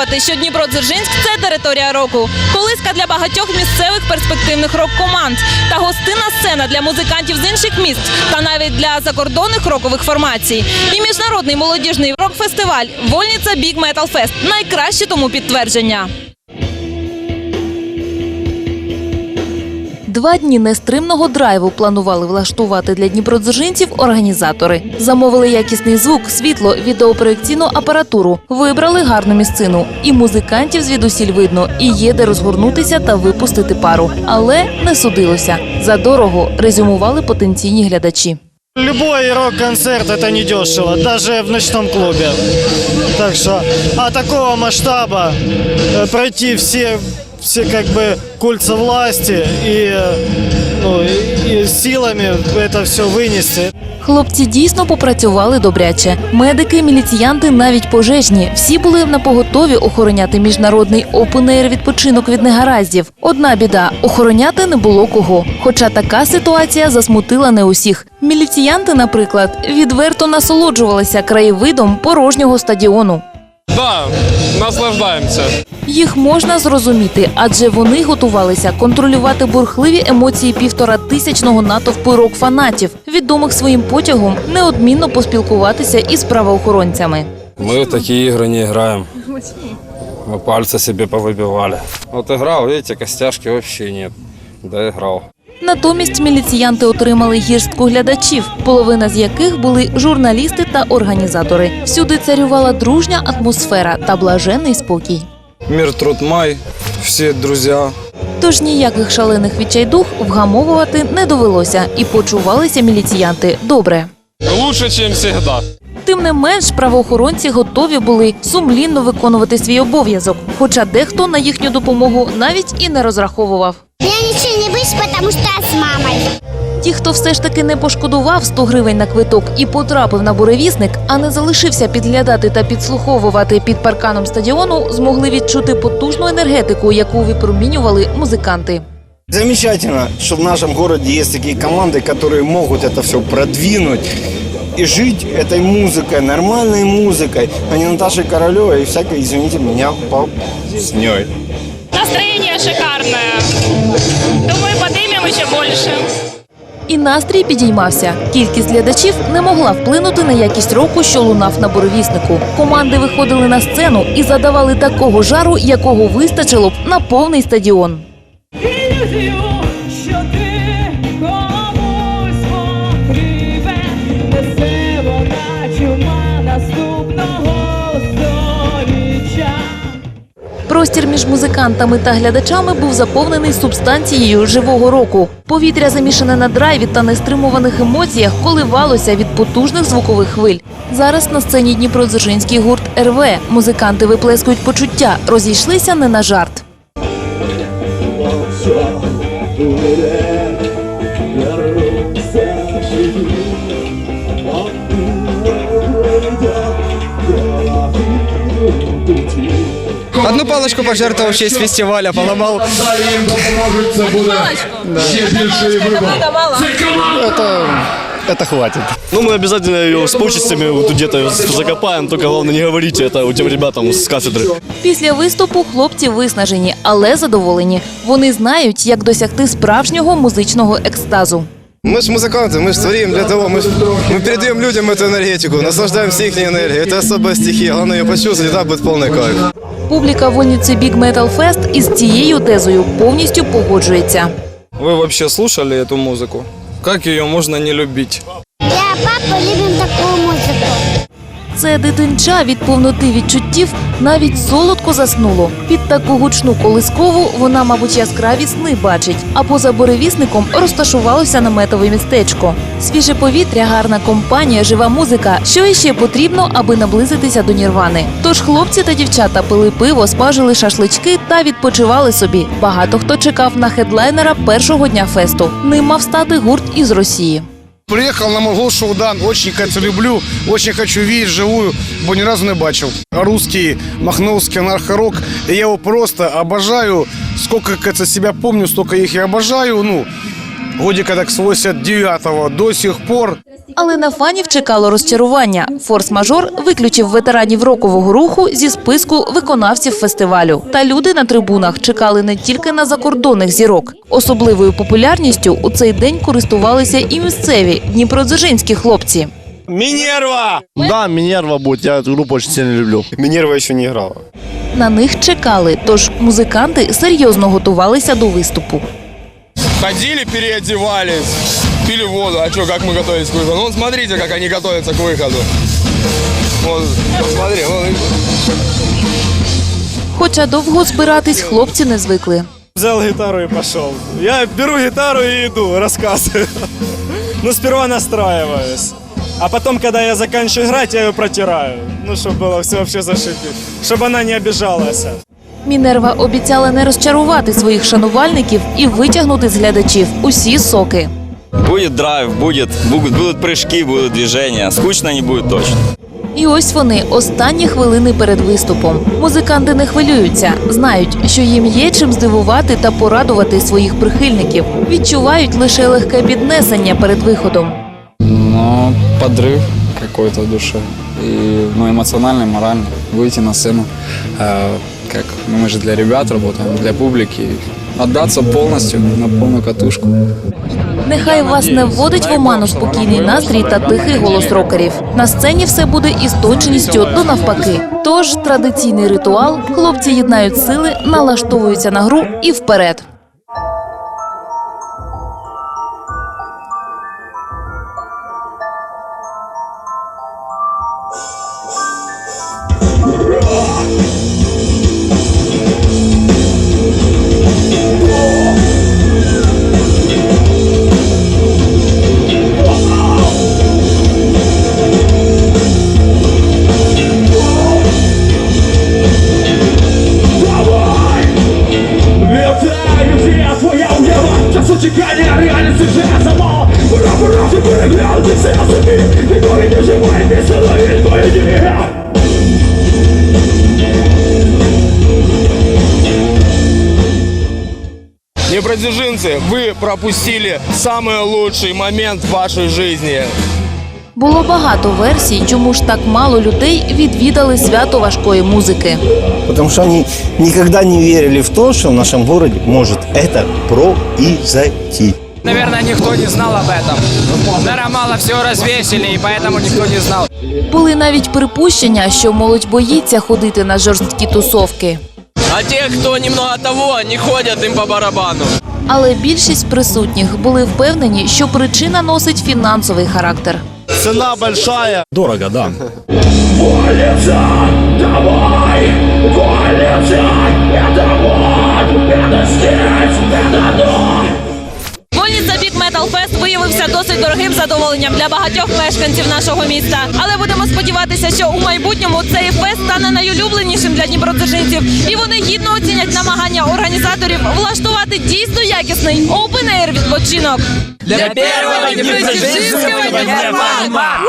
повторювати, що Дніпро-Дзержинськ – це територія року. Колиска для багатьох місцевих перспективних рок-команд та гостинна сцена для музикантів з інших міст та навіть для закордонних рокових формацій. І міжнародний молодіжний рок-фестиваль Вольниця Big Metal Fest – найкраще тому підтвердження. Два дні нестримного драйву планували влаштувати для дніпродзержинців організатори. Замовили якісний звук, світло, відеопроекційну апаратуру, вибрали гарну місцину. І музикантів звідусіль видно, і є де розгорнутися та випустити пару. Але не судилося. Задорого резюмували потенційні глядачі. Любой рок-концерт это недешево, даже в ночном клубе. Так что, а такого масштаба э, пройти все, все как бы кольца власти и, э, ну, и, и силами это все вынести. Хлопці дійсно попрацювали добряче. Медики, міліціянти, навіть пожежні. Всі були на поготові охороняти міжнародний опенейр відпочинок від негараздів. Одна біда охороняти не було кого. Хоча така ситуація засмутила не усіх. Міліціянти, наприклад, відверто насолоджувалися краєвидом порожнього стадіону. Да, наслаждаємося. Їх можна зрозуміти, адже вони готувалися контролювати бурхливі емоції півтора тисячного натовпу рок-фанатів, відомих своїм потягом неодмінно поспілкуватися із правоохоронцями. Мы в такие игры не играем. Мы пальцы себе повыбивали. Вот играл, видите, костяшки вообще нет. Доиграл. Натомість міліціянти отримали гірстку глядачів, половина з яких були журналісти та організатори. Всюди царювала дружня атмосфера та блаженний спокій. Мир, труд, май. Все друзья. Тож ніяких шалених відчайдух вгамовувати не довелося, і почувалися міліціянти добре. Лучше, ніж завжди. Тим не менш, правоохоронці готові були сумлінно виконувати свій обов'язок, хоча дехто на їхню допомогу навіть і не розраховував. Я ничего не боюсь, потому что я с мамой. Ті, хто все ж таки не пошкодував 100 гривень на квиток і потрапив на буревісник, а не залишився підглядати та підслуховувати під парканом стадіону, змогли відчути потужну енергетику, яку випромінювали музиканти. Замечательно, что в нашем городе есть такие команды, которые могут это все продвинуть и жить этой музыкой, нормальной музыкой, а не Наташей Королевой и всякой, извините меня, по Настроение шикарное. Думаю, поднимем еще больше. І настрій підіймався. Кількість глядачів не могла вплинути на якість року, що лунав на буревіснику. Команди виходили на сцену і задавали такого жару, якого вистачило б на повний стадіон. Простір між музикантами та глядачами був заповнений субстанцією живого року. Повітря, замішане на драйві та нестримуваних емоціях, коливалося від потужних звукових хвиль. Зараз на сцені Дніпродзержинський гурт РВ. Музиканти виплескують почуття, розійшлися не на жарт. Одну палочку пожертвовал в честь фестиваля, поломал. Это хватит. Ну, мы обязательно ее с почестями вот где-то закопаем, только главное не говорите это у тем ребятам с кафедры. Після виступу хлопці виснажені, але задоволені. Вони знають, як досягти справжнього музичного екстазу. Мы же музыканты, мы же творим для того, мы, ж- мы передаем людям эту энергетику, наслаждаемся их энергией. Это особая стихия, главное ее почувствовать, и тогда будет полный кайф. Публіка Вольниці Big Metal Fest із цією тезою повністю погоджується. Вы вообще слушали эту музыку? Как ее можно не любить? Я и папа любим такую музыку. Це дитинча від повноти відчуттів навіть солодко заснуло. Під таку гучну колискову вона, мабуть, яскраві сни бачить. А поза буревісником розташувалося наметове містечко. Свіже повітря, гарна компанія, жива музика. Що іще потрібно, аби наблизитися до Нірвани. Тож хлопці та дівчата пили пиво, смажили шашлички та відпочивали собі. Багато хто чекав на хедлайнера першого дня фесту. Ним мав стати гурт із Росії. Приїхав на Могол Шоудан, очень це люблю, очень хочу видеть живую, бо ни разу не бачив. Русский, махновский анархорок, я його просто обожаю. Сколько это себя помню, столько їх я обожаю. Ну, годика так с 89-го до сих пор. Але на фанів чекало розчарування. Форс-мажор виключив ветеранів рокового руху зі списку виконавців фестивалю. Та люди на трибунах чекали не тільки на закордонних зірок. Особливою популярністю у цей день користувалися і місцеві дніпродзержинські хлопці. Минерва! Да, Минерва будет, я эту группу очень сильно люблю. Минерва еще не играла. На них чекали, тож музиканти серйозно готувалися до виступу. Ходили, переодевались, пили воду. А что, как мы готовились к выходу? Ну, вот смотрите, как они готовятся к выходу. Вот, посмотри, вон их. Хоча довго збиратись хлопці не звикли. Взял гитару и пошел. Я беру гитару и иду, рассказываю. Ну, сперва настраиваюсь. А потом, когда я заканчиваю играть, я ее протираю. Ну, чтобы было все вообще зашибись. Чтобы она не обижалась. Мінерва обіцяла не розчарувати своїх шанувальників і витягнути з глядачів усі соки. Будет драйв, будет, будут, будут прыжки, будут движения. Скучно не будет точно. І ось вони останні хвилини перед виступом. Музиканти не хвилюються, знають, що їм є чим здивувати та порадувати своїх прихильників. Відчувають лише легке піднесення перед виходом. Но подрыв какой-то в душе. И ну, эмоциональный, моральный. Выйти на сцену. э, как ну, мы же для ребят работаем, для публики. Отдаться повністю на повну катушку. Нехай вас не вводить в оману спокійний настрій та тихий голос рокерів. На сцені все буде із точністю до навпаки. Тож традиційний ритуал хлопці єднають сили, налаштовуються на гру і вперед. Днепродзержинцы, вы пропустили самый лучший момент в вашей жизни. Було багато версій, чому ж так мало людей відвідали свято важкої музики. Потому что они никогда не верили в то, что в нашем городе может это произойти. Наверное, никто не знал об этом. Наверное, мало всего развесили, и поэтому никто не знал. Були навіть припущення, що молодь боїться ходити на жорсткі тусовки. А те, кто немного того, не ходят им по барабану. Але більшість присутніх були впевнені, що причина носить фінансовий характер. Цена большая. Дорого, да. Вольниця задоволенням для багатьох мешканців нашого міста. Але будемо сподіватися, що у майбутньому цей фест стане найулюбленішим для дніпродзержинців, і вони гідно оцінять намагання організаторів влаштувати дійсно якісний опен-ейр відпочинок. Для першого Дніпродзержинського Дніпродзержинського Дніпропарма!